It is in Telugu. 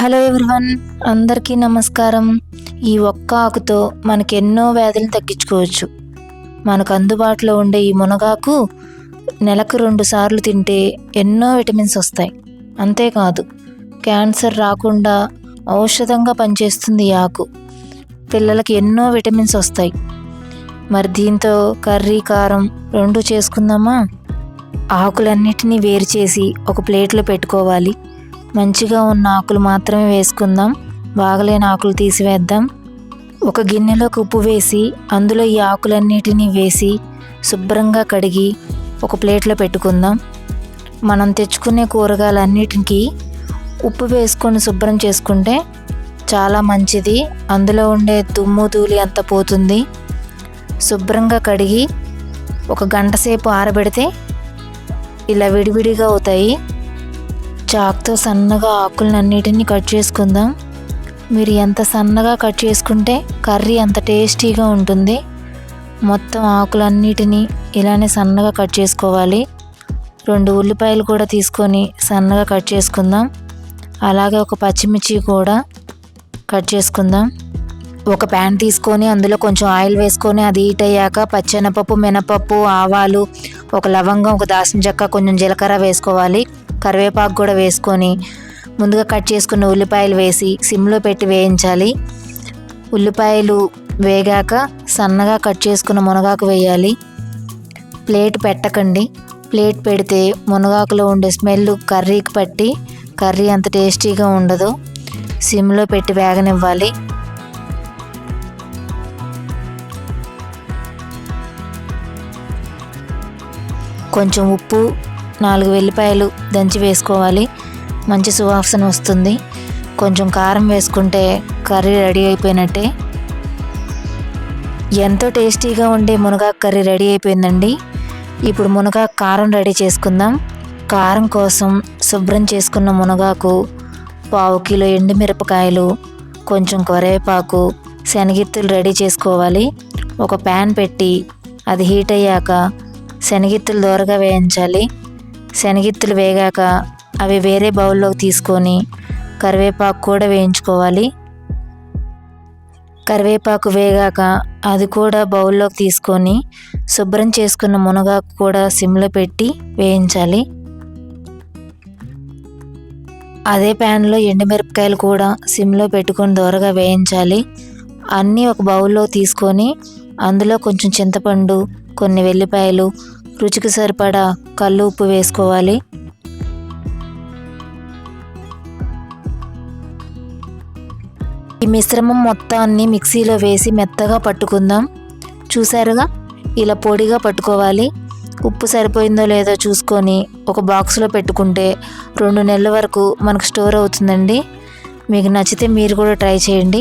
హలో ఎవరివన్ అందరికీ నమస్కారం. ఈ ఒక్క ఆకుతో మనకెన్నో ఎన్నో వ్యాధులను తగ్గించుకోవచ్చు. మనకు అందుబాటులో ఉండే ఈ మునగాకు నెలకు రెండు సార్లు తింటే ఎన్నో విటమిన్స్ వస్తాయి. అంతేకాదు క్యాన్సర్ రాకుండా ఔషధంగా పనిచేస్తుంది ఈ ఆకు. పిల్లలకి ఎన్నో విటమిన్స్ వస్తాయి. మరి దీంతో కర్రీ కారం రెండు చేసుకుందామా? ఆకులన్నిటినీ వేరు చేసి ఒక ప్లేట్లో పెట్టుకోవాలి. మంచిగా ఉన్న ఆకులు మాత్రమే వేసుకుందాం. బాగలేని ఆకులు తీసివేద్దాం. ఒక గిన్నెలోకి ఉప్పు వేసి అందులో ఈ ఆకులన్నిటినీ వేసి శుభ్రంగా కడిగి ఒక ప్లేట్లో పెట్టుకుందాం. మనం తెచ్చుకునే కూరగాయలన్నిటికీ ఉప్పు వేసుకొని శుభ్రం చేసుకుంటే చాలా మంచిది. అందులో ఉండే దుమ్ము ధూళి అంతా పోతుంది. శుభ్రంగా కడిగి ఒక గంట సేపు ఆరబెడితే ఇలా విడివిడిగా అవుతాయి. చాక్తో సన్నగా ఆకులన్నిటిని కట్ చేసుకుందాం. మీరు ఎంత సన్నగా కట్ చేసుకుంటే కర్రీ అంత టేస్టీగా ఉంటుంది. మొత్తం ఆకులన్నిటినీ ఇలానే సన్నగా కట్ చేసుకోవాలి. రెండు ఉల్లిపాయలు కూడా తీసుకొని సన్నగా కట్ చేసుకుందాం. అలాగే ఒక పచ్చిమిర్చి కూడా కట్ చేసుకుందాం. ఒక ప్యాన్ తీసుకొని అందులో కొంచెం ఆయిల్ వేసుకొని అది హీట్ అయ్యాక పచ్చెనపప్పు మినపప్పు ఆవాలు ఒక లవంగం ఒక దాసిన చెక్క కొంచెం జీలకర్ర వేసుకోవాలి. కరివేపాకు కూడా వేసుకొని ముందుగా కట్ చేసుకున్న ఉల్లిపాయలు వేసి సిమ్లో పెట్టి వేయించాలి. ఉల్లిపాయలు వేగాక సన్నగా కట్ చేసుకున్న మునగాకు వేయాలి. ప్లేట్ పెట్టకండి. ప్లేట్ పెడితే మునగాకులో ఉండే స్మెల్ కర్రీకి పట్టి కర్రీ అంత టేస్టీగా ఉండదు. సిమ్లో పెట్టి వేగనివ్వాలి. కొంచెం ఉప్పు నాలుగు వెల్లిపాయలు దంచి వేసుకోవాలి. మంచి సువాసన వస్తుంది. కొంచెం కారం వేసుకుంటే కర్రీ రెడీ అయిపోయినట్టే. ఎంతో టేస్టీగా ఉండే మునగాకు కర్రీ రెడీ అయిపోయిందండి. ఇప్పుడు మునగాకు కారం రెడీ చేసుకుందాం. కారం కోసం శుభ్రం చేసుకున్న మునగాకు పావు కిలో ఎండుమిరపకాయలు కొంచెం కరివేపాకు శనగిత్తులు రెడీ చేసుకోవాలి. ఒక ప్యాన్ పెట్టి అది హీట్ అయ్యాక శనగిత్తులు దోరగా వేయించాలి. శనగిత్తులు వేగాక అవి వేరే బౌల్లోకి తీసుకొని కరివేపాకు కూడా వేయించుకోవాలి. కరివేపాకు వేగాక అది కూడా బౌల్లోకి తీసుకొని శుభ్రం చేసుకున్న మునగాకు కూడా సిమ్లో పెట్టి వేయించాలి. అదే ప్యాన్లో ఎండుమిరపకాయలు కూడా సిమ్లో పెట్టుకొని దోరగా వేయించాలి. అన్నీ ఒక బౌల్లో తీసుకొని అందులో కొంచెం చింతపండు కొన్ని వెల్లిపాయలు రుచికి సరిపడా కళ్ళు ఉప్పు వేసుకోవాలి. ఈ మిశ్రమం మొత్తాన్ని మిక్సీలో వేసి మెత్తగా పట్టుకుందాం. చూసారుగా ఇలా పొడిగా పట్టుకోవాలి. ఉప్పు సరిపోయిందో లేదో చూసుకొని ఒక బాక్స్లో పెట్టుకుంటే రెండు నెలల వరకు మనకు స్టోర్ అవుతుందండి. మీకు నచ్చితే మీరు కూడా ట్రై చేయండి.